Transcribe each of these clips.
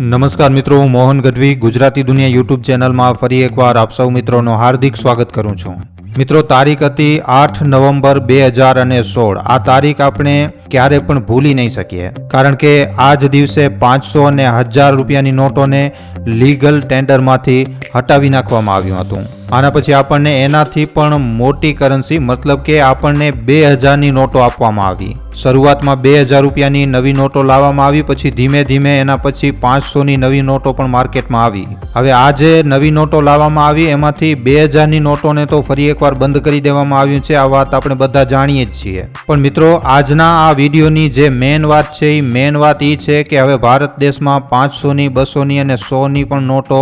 નમસ્કાર મિત્રો, હું મોહન ગઢવી, ગુજરાતી દુનિયા યુટ્યુબ ચેનલમાં ફરી એકવાર આપ સૌ મિત્રોનો હાર્દિક સ્વાગત કરું છું. મિત્રો, તારીખ હતી આઠ નવેમ્બર બે હજાર અને સોળ. આ તારીખ આપણે ક્યારે પણ ભૂલી નહીં શકીએ. કારણ કે આ જ દિવસે પાંચસો અને હજાર રૂપિયાની નોટોને લીગલ ટેન્ડરમાંથી હટાવી નાખવામાં આવ્યું હતું. આના પછી આપણને એનાથી પણ મોટી કરન્સી, મતલબ કે આપણને બે હજારની નોટો આપવામાં આવી. શરૂઆતમાં બે હજાર રૂપિયાની નવી નોટો લાવવામાં આવી, પછી ધીમે ધીમે એના પછી પાંચસોની નવી નોટો પણ માર્કેટમાં આવી. હવે આ જે નવી નોટો લાવવામાં આવી, એમાંથી બે હજારની નોટોને તો ફરી એકવાર બંધ કરી દેવામાં આવ્યું છે, આ વાત આપણે બધા જાણીએ જ છીએ. પણ મિત્રો, આજના આ વિડીયોની જે મેન વાત છે, એ મેન વાત એ છે કે હવે ભારત દેશમાં પાંચસોની, બસોની અને સોની પણ નોટો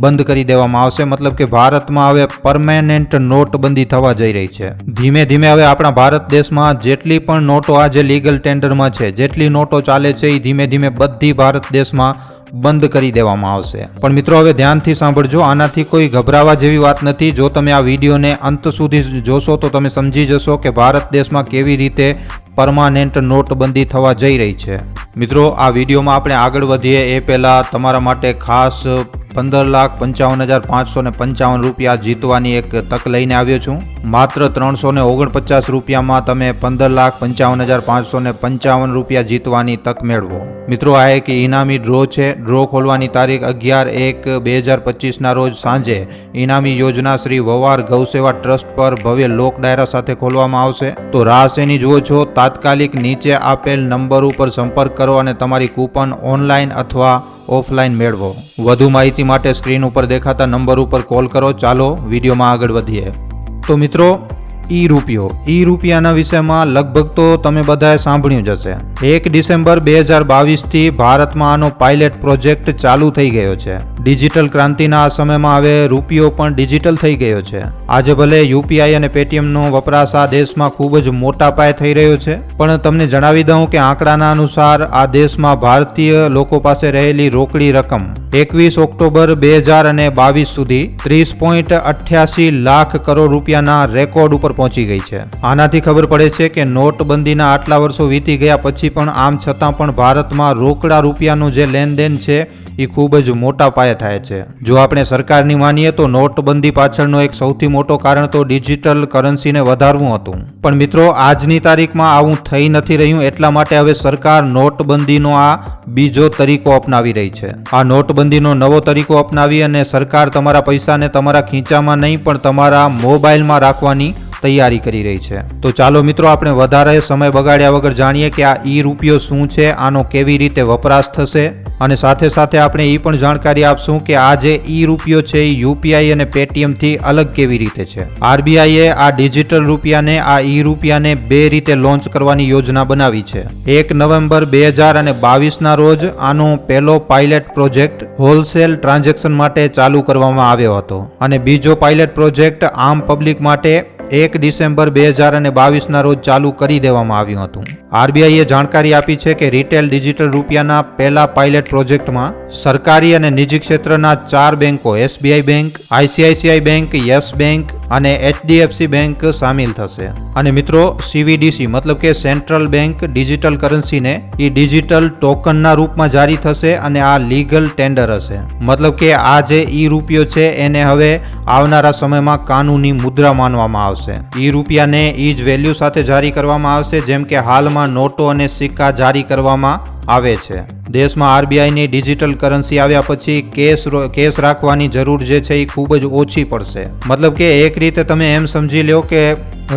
બંધ કરી દેવામાં આવશે. મતલબ કે ભારતમાં હવે પરમેનન્ટ નોટબંધી થવા જઈ રહી છે. ધીમે ધીમે હવે આપણા ભારત દેશમાં જેટલી પણ નોટો આજે લીગલ ટેન્ડરમાં છે, જેટલી નોટો ચાલે છે એ ધીમે ધીમે બધી ભારત દેશમાં બંધ કરી દેવામાં આવશે. પણ મિત્રો હવે ધ્યાનથી સાંભળજો, આનાથી કોઈ ગભરાવા જેવી વાત નથી. જો તમે આ વિડીયોને અંત સુધી જોશો, તો તમે સમજી જશો કે ભારત દેશમાં કેવી રીતે પરમાનન્ટ નોટબંધી થવા જઈ રહી છે. મિત્રો આ વિડીયોમાં આપણે આગળ વધીએ. એ પહેલાં તમારા માટે ખાસ પંદર લાખ પંચાવન હજાર પાંચસો ને પંચાવન રૂપિયા જીતવાની એક તક લઈને આવ્યો છું. માત્ર ત્રણસો ને ઓગણપચાસ રૂપિયામાં તમે પંદર લાખ પંચાવન હજાર પાંચસો ને પંચાવન રૂપિયા જીતવાની તક મેળવો. મિત્રો, આ એક ઇનામી ડ્રો છે. ડ્રો ખોલવાની તારીખ અગિયાર એક બે હજાર પચીસના રોજ સાંજે ઇનામી યોજના શ્રી વવાર ગૌસેવા ટ્રસ્ટ પર ભવ્ય લોક ડાયરા સાથે ખોલવામાં આવશે. તો રાહ શેની જુઓ છો? તાત્કાલિક નીચે આપેલ નંબર ઉપર સંપર્ક કરો અને તમારી કૂપન ઓનલાઈન અથવા ઓફલાઈન મેળવો. વધુ માહિતી માટે સ્ક્રીન ઉપર દેખાતા નંબર ઉપર કોલ કરો. ચાલો વિડીયોમાં આગળ વધીએ. તો મિત્રો ઈ રૂપિયો. ઈ રૂપિયાના વિષયમાં લગભગ તો તમે બધાએ સાંભળ્યું જ હશે. એક ડિસેમ્બર બે હજાર બાવીસથી ભારતમાં આનો પાયલેટ પ્રોજેક્ટ ચાલુ થઈ ગયો છે. ડિજિટલ ક્રાંતિના આ સમયમાં હવે રૂપિયો પણ ડિજિટલ થઈ ગયો છે. આજે ભલે યુપીઆઈ અને પેટીએમનો વપરાશ આ દેશમાં ખૂબ જ મોટા પાયે થઈ રહ્યો છે, પણ તમને જણાવી દઉં કે આંકડાના અનુસાર આ દેશમાં ભારતીય લોકો પાસે રહેલી રોકડી રકમ એકવીસ ઓક્ટોબર બે હજાર અને બાવીસ સુધી ત્રીસ પોઈન્ટ અઠ્યાસી લાખ કરોડ રૂપિયાના રેકોર્ડ ઉપર પહોંચી ગઈ છે. આનાથી ખબર પડે છે કે નોટબંધીના આટલા વર્ષો વીતી ગયા પછી પણ આમ છતાં પણ ભારતમાં રોકડા રૂપિયાનું જે લેનદેન છે, એ ખૂબ જ મોટા પાયે થાય છે. જો આપણે સરકારની માનીએ તો નોટબંધી પાછળનો એક સૌથી મોટો કારણ તો ડિજિટલ કરન્સીને વધારવું હતું. પણ મિત્રો, આજની તારીખમાં આવું થઈ નથી રહ્યું એટલા માટે હવે સરકાર નોટબંધીનો આ બીજો તરીકો અપનાવી રહી છે. આ નોટબંધીનો નવો તરીકો અપનાવી અને સરકાર તમારા પૈસાને તમારા ખીચામાં નહીં પણ તમારા મોબાઈલમાં રાખવાની તૈયારી કરી રહી છે. તો ચાલો મિત્રો, આપણે વધારે સમય બગાડ્યા વગર જાણીએ કે આ ઈ રૂપિયો શું છે, આનો કેવી રીતે વપરાશ થશે અને સાથે સાથે આપણે એ પણ જાણકારી આપશું કે આ જે ઈ રૂપિયો છે એ યુપીઆઈ અને પેટીએમથી અલગ કેવી રીતે છે. આરબીઆઈએ આ ડિજિટલ રૂપિયાને, આ ઈ રૂપિયાને બે રીતે લોન્ચ કરવાની યોજના બનાવી છે. એક નવેમ્બર બે હજાર અને બાવીસના રોજ આનો પહેલો પાયલટ પ્રોજેક્ટ હોલસેલ ટ્રાન્ઝેક્શન માટે ચાલુ કરવામાં આવ્યો હતો અને બીજો પાયલટ પ્રોજેક્ટ આમ પબ્લિક માટે એક ડિસેમ્બર બે હજાર અને બાવીસના રોજ ચાલુ કરી દેવામાં આવ્યું હતું. આરબીઆઈએ જાણકારી આપી છે કે રિટેલ ડિજિટલ રૂપિયાના પહેલા પાયલટ પ્રોજેક્ટમાં સરકારી અને નિજી ક્ષેત્રના ચાર બેંકો, SBI bank, ICICI bank, yes bank અને એચડીએફસી બેંક સામેલ થશે. અને મિત્રો સીવીડીસી મતલબ કે સેન્ટ્રલ બેંક ડિજિટલ કરન્સીને એ ડિજિટલ ટોકનના રૂપમાં જારી થશે અને આ લીગલ ટેન્ડર હશે. મતલબ કે આ જે ઈ રૂપિયો છે, એને હવે આવનારા સમયમાં કાનૂની મુદ્રા માનવામાં આવશે. ઈ રૂપિયાને ઈ જ વેલ્યુ સાથે જારી કરવામાં આવશે, જેમ કે હાલમાં નોટો અને સિક્કા જારી કરવામાં આવે છે. દેશમાં આરબીઆઈની ડિજિટલ કરન્સી આવ્યા પછી રો- કેસ રાખવાની જરૂર જે છે એ ખૂબ જ ઓછી પડશે. મતલબ કે એક રીતે તમે એમ સમજી લો કે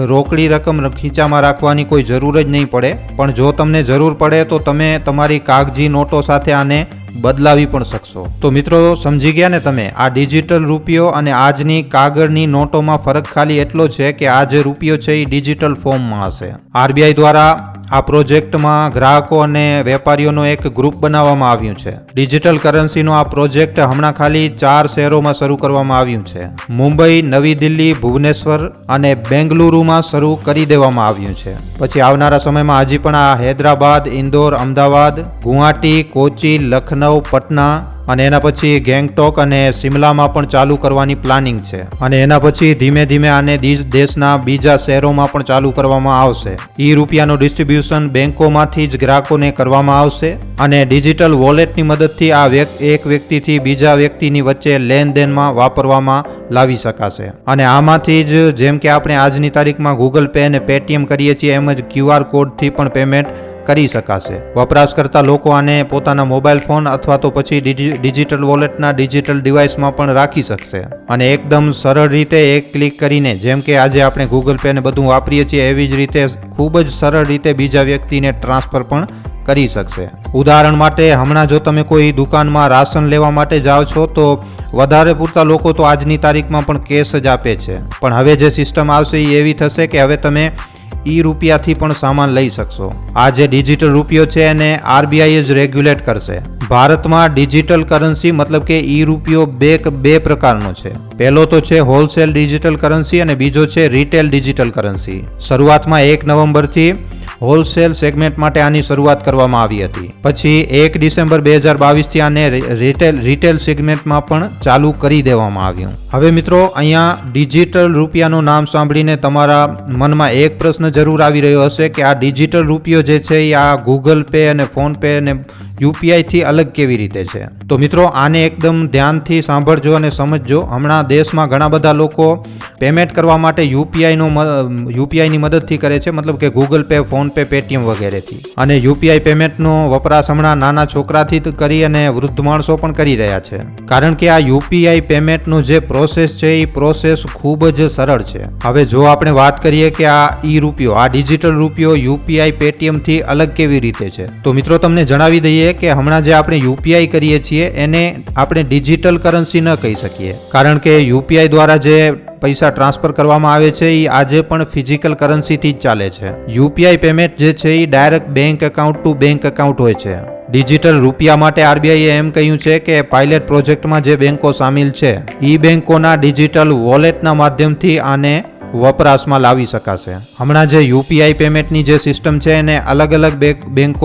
રોકડી રકમ ખીચામાં રાખવાની કોઈ જરૂર જ નહીં પડે. પણ જો તમને જરૂર પડે તો તમે તમારી કાગજી નોટો સાથે આને બદલાવી પણ શકશો. તો મિત્રો, સમજી ગયા ને તમે? આ ડિજિટલ રૂપિયો અને આજની કાગળની નોટોમાં ફરક ખાલી એટલો છે કે આ જે રૂપિયો છે એ ડિજિટલ ફોર્મમાં હશે. આરબીઆઈ દ્વારા આ પ્રોજેક્ટમાં ગ્રાહકો અને વેપારીઓનો એક ગ્રુપ બનાવવામાં આવ્યું છે. ડિજિટલ કરન્સીનો આ પ્રોજેક્ટ હમણાં ખાલી ચાર શહેરોમાં શરૂ કરવામાં આવ્યું છે. મુંબઈ, નવી દિલ્હી, ભુવનેશ્વર અને બેંગલુરુમાં શરૂ કરી દેવામાં આવ્યું છે. પછી આવનારા સમયમાં હજી પણ આ હૈદરાબાદ, ઇન્દોર, અમદાવાદ, ગુવાહાટી, કોચી, લખનઉ લખનઉ પટના અને એના પછી ગેંગટોક અને શિમલામાં પણ ચાલુ કરવાની પ્લાનિંગ છે. અને એના પછી ધીમે ધીમે આને દેશના બીજા શહેરોમાં પણ ચાલુ કરવામાં આવશે. ઈ રૂપિયાનું ડિસ્ટ્રીબ્યુશન બેંકોમાંથી જ ગ્રાહકોને કરવામાં આવશે અને ડિજિટલ વોલેટની મદદથી આ એક વ્યક્તિથી બીજા વ્યક્તિની વચ્ચે લેનદેનમાં વાપરવામાં લાવી શકાશે. અને આમાંથી જ જેમ કે આપણે આજની તારીખમાં ગૂગલ પે અને પેટીએમ કરીએ છીએ, એમ જ ક્યુઆર કોડથી પણ પેમેન્ટ કરી શકાશે. વપરાશકર્તા લોકો આને પોતાના મોબાઈલ ફોન અથવા તો પછી ડિજિ- ડિજિટલ વોલેટના ડિજિટલ ડિવાઇસમાં પણ રાખી શકશે. અને એકદમ સરળ રીતે એક ક્લિક કરીને, જેમ કે આજે આપણે ગૂગલ પે ને બધું વાપરીએ છીએ, એવી જ રીતે ખૂબ જ સરળ રીતે બીજા વ્યક્તિને ટ્રાન્સફર પણ કરી શકશે. ઉદાહરણ માટે, હમણાં જો તમે કોઈ દુકાનમાં રાશન લેવા માટે જાઓ છો, તો વધારે પૂરતા લોકો તો આજની તારીખમાં પણ કેશ જ આપે છે. પણ હવે જે સિસ્ટમ આવશે એ એવી થશે કે હવે તમે ઈ રૂપિયાથી પણ સામાન લઈ શકશો. આ જે ડિજિટલ રૂપિયો છે એને આરબીઆઈ જ રેગ્યુલેટ કરશે. ભારતમાં ડિજિટલ કરન્સી મતલબ કે ઈ રૂપિયો બે બે પ્રકારનો છે. પહેલો તો છે હોલસેલ ડિજિટલ કરન્સી અને બીજો છે રિટેલ ડિજિટલ કરન્સી. શરૂઆતમાં એક નવેમ્બરથી હોલસેલ સેગમેન્ટ માટે આની શરૂઆત કરવામાં આવી હતી. પછી એક ડિસેમ્બર બે હજાર બાવીસથી આને રિટેલ રિટેલ સેગમેન્ટમાં પણ ચાલુ કરી દેવામાં આવ્યું. હવે મિત્રો, અહીંયા ડિજિટલ રૂપિયાનું નામ સાંભળીને તમારા મનમાં એક પ્રશ્ન જરૂર આવી રહ્યો હશે કે આ ડિજિટલ રૂપિયો જે છે એ આ ગૂગલ પે અને ફોન પે અને યુપીઆઈ થી અલગ કેવી રીતે છે? તો મિત્રો, આને એકદમ ધ્યાનથી સાંભળજો અને સમજજો. હમણાં દેશમાં ઘણા બધા લોકો પેમેન્ટ કરવા માટે યુપીઆઈનો યુપીઆઈની મદદથી કરે છે, મતલબ કે ગૂગલ પે ફોનપે પેટીએમ વગેરેથી. અને યુપીઆઈ પેમેન્ટનો વપરાશ હમણાં નાના છોકરાથી કરી અને વૃદ્ધ માણસો પણ કરી રહ્યા છે. કારણ કે આ યુપીઆઈ પેમેન્ટનો જે પ્રોસેસ છે, એ પ્રોસેસ ખૂબ જ સરળ છે. હવે જો આપણે વાત કરીએ કે આ ઈ રૂપિયો, આ ડિજિટલ રૂપિયો યુપીઆઈ પેટીએમથી અલગ કેવી રીતે છે? તો મિત્રો, તમને જણાવી દઈએ કે હમણાં જે આપણે યુપીઆઈ કરીએ છીએ, એને આપણે ડિજિટલ કરન્સી ન કહી શકીએ. કારણ કે યુપીઆઈ દ્વારા જે પૈસા ટ્રાન્સફર કરવામાં આવે છે એ આજે પણ ફિઝિકલ કરન્સીથી જ ચાલે છે. યુપીઆઈ પેમેન્ટ જે છે એ direct bank account to bank account હોય છે. ડિજિટલ રૂપિયા માટે આરબીઆઈએ એમ કહ્યું છે કે પાયલેટ પ્રોજેક્ટમાં જે બેંકો સામેલ છે, ઈ બેંકોના ડિજિટલ વોલેટના માધ્યમથી આને વપરાશમાં લાવી શકાશે. હમણાં જે યુપીઆઈ પેમેન્ટની જે સિસ્ટમ છે એને અલગ અલગ બેંક-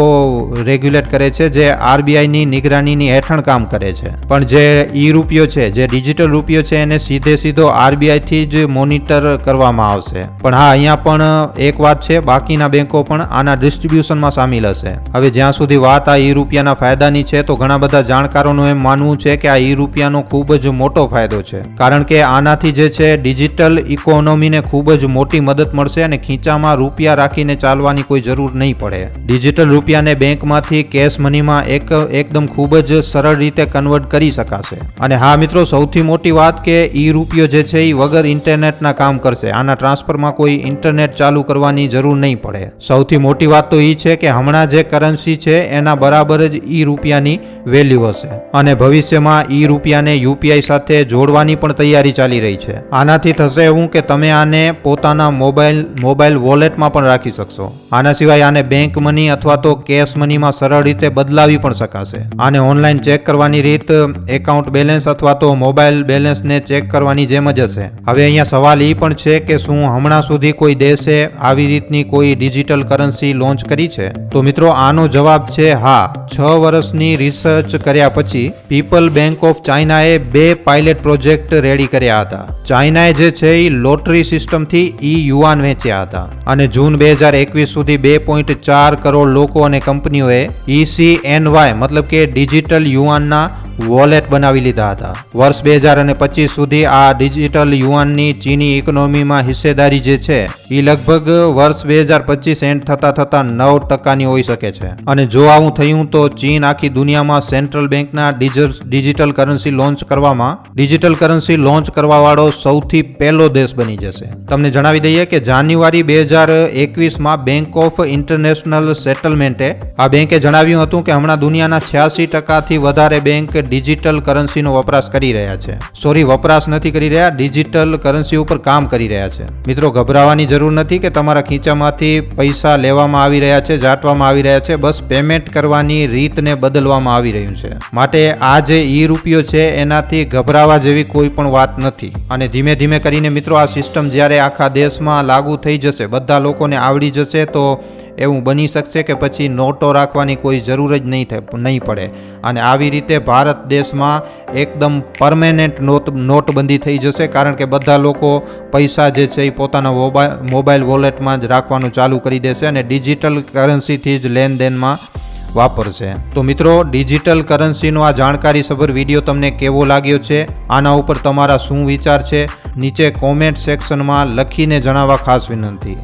રેગ્યુલેટ કરે છે, જે આરબીઆઈની નિગરાનીની હેઠળ કામ કરે છે. પણ જે ઈ રૂપિયો છે, જે ડિજિટલ રૂપિયો છે, એને સીધે સીધો આરબીઆઈથી જ મોનિટર કરવામાં આવશે. પણ હા, અહીંયા પણ એક વાત છે, બાકીના બેંકો પણ આના ડિસ્ટ્રીબ્યુશનમાં સામેલ હશે. હવે જ્યાં સુધી વાત આ ઈ રૂપિયાના ફાયદાની છે, તો ઘણા બધા જાણકારોનું એમ માનવું છે કે આ ઈ રૂપિયાનો ખૂબ જ મોટો ફાયદો છે. કારણ કે આનાથી જે છે, ડિજિટલ ઇકોનોમીને ખૂબ જ મોટી મદદ મળશે અને ખીચામાં રૂપિયા રાખીને ચાલવાની કોઈ જરૂર નહીં પડે. ડિજિટલ રૂપિયાને બેંકમાંથી કેશ મનીમાં એક, એકદમ ખૂબ જ સરળ રીતે કન્વર્ટ કરી શકાશે. અને હા મિત્રો, સૌથી મોટી વાત કે ઈ રૂપિયો જે છે એ વગર ઇન્ટરનેટના કામ કરશે. આના ટ્રાન્સફરમાં કોઈ ઇન્ટરનેટ ચાલુ કરવાની જરૂર નહીં પડે. સૌથી મોટી વાત તો એ છે કે હમણાં જે કરન્સી છે એના બરાબર જ ઈ રૂપિયાની વેલ્યુ હશે. અને ભવિષ્યમાં ઈ રૂપિયાને યુપીઆઈ સાથે જોડવાની પણ તૈયારી ચાલી રહી છે. આનાથી થશે એવું કે તમે આને પોતાના મોબાઈલ મોબાઈલ વોલેટમાં પણ રાખી શકશો. આના સિવાય આને બેંક મની અથવા તો કેશ મનીમાં સરળ રીતે બદલાવી પણ શકાશે. આને ઓનલાઈન ચેક કરવાની રીત એકાઉન્ટ બેલેન્સ અથવા તો મોબાઈલ બેલેન્સને ચેક કરવાની જેમ જ હશે. હવે અહીંયા સવાલ એ પણ છે કે શું હમણાં સુધી કોઈ દેશે આવી રીતની કોઈ ડિજિટલ કરન્સી લોન્ચ કરી છે? તો મિત્રો, આનો જવાબ છે હા. છ વર્ષની રિસર્ચ કર્યા પછી પીપલ બેંક ઓફ ચાઇનાએ બે પાઇલેટ પ્રોજેક્ટ રેડી કર્યા હતા. ચાઇનાએ જે છે એ લોટરી સિસ્ટમથી ઈ યુવાન વેચ્યા હતા. અને જૂન બે હજાર એકવીસ સુધી બે પોઈન્ટ ચાર કરોડ લોકો અને કંપનીઓએ ઈસીએનવાય મતલબ કે ડિજિટલ યુવાનના વોલેટ બનાવી લીધા હતા. વર્ષ બે હજાર અને પચીસ સુધી આ ડિજિટલ યુવાનની ચીની ઇકોનોમીમાં હિસ્સેદારી જે છે એ લગભગ વર્ષ બે હજાર પચીસ એન્ડ થતા થતા નવ ટકાની હોઈ શકે છે. અને જો આવું થયું તો ચીન આખી દુનિયામાં સેન્ટ્રલ બેંકના ડિજિ- ડિજિટલ કરન્સી લોન્ચ કરવામાં, ડિજિટલ કરન્સી લોન્ચ કરવાવાળો સૌથી પહેલો દેશ બની જશે. તમને જણાવી દઈએ કે જાન્યુઆરી બે હજાર એકવીસમાં બેંક ઓફ ઇન્ટરનેશનલ સેટલમેન્ટે આ બેંકે જણાવ્યું હતું કે હમણાં દુનિયાના છ્યાસી ટકાથી વધારે બેંક ડિજિટલ કરન્સીનો વપરાશ કરી રહ્યા છે. સોરી વપરાશ નથી કરી રહ્યા ડિજિટલ કરન્સી ઉપર કામ કરી રહ્યા છે. મિત્રો, ગભરાવાની જરૂર નથી કે તમારા ખીચામાંથી પૈસા લેવામાં આવી રહ્યા છે, જાટવામાં આવી રહ્યા છે, બસ પેમેન્ટ કરવાની રીતને બદલવામાં આવી રહ્યું છે. માટે આ જે ઈ રૂપિયો છે, એનાથી ગભરાવા જેવી કોઈ પણ વાત નથી. અને ધીમે ધીમે કરીને મિત્રો, આ સિસ્ટમ જ્યારે આખા દેશમાં લાગુ થઈ જશે, બધા લોકોને આવડી જશે, તો એવું બની શકશે કે પછી નોટો રાખવાની કોઈ જરૂર જ નહીં થાય નહીં પડે. અને આવી રીતે ભારત દેશમાં એકદમ પરમેનન્ટ નોટ, નોટબંધી થઈ જશે કારણ કે બધા લોકો પૈસા જે છે એ પોતાના મોબાઈલ વોલેટમાં જ રાખવાનું ચાલુ કરી દેશે અને ડિજિટલ કરન્સીથી જ લેનદેનમાં વાપરશે. તો મિત્રો, ડિજિટલ કરન્સીનો આ જાણકારીસભર વીડિયો તમને કેવો લાગ્યો છે? આના ઉપર તમારા શું વિચાર છે? નીચે કોમેન્ટ સેક્શનમાં લખીને જણાવવા ખાસ વિનંતી.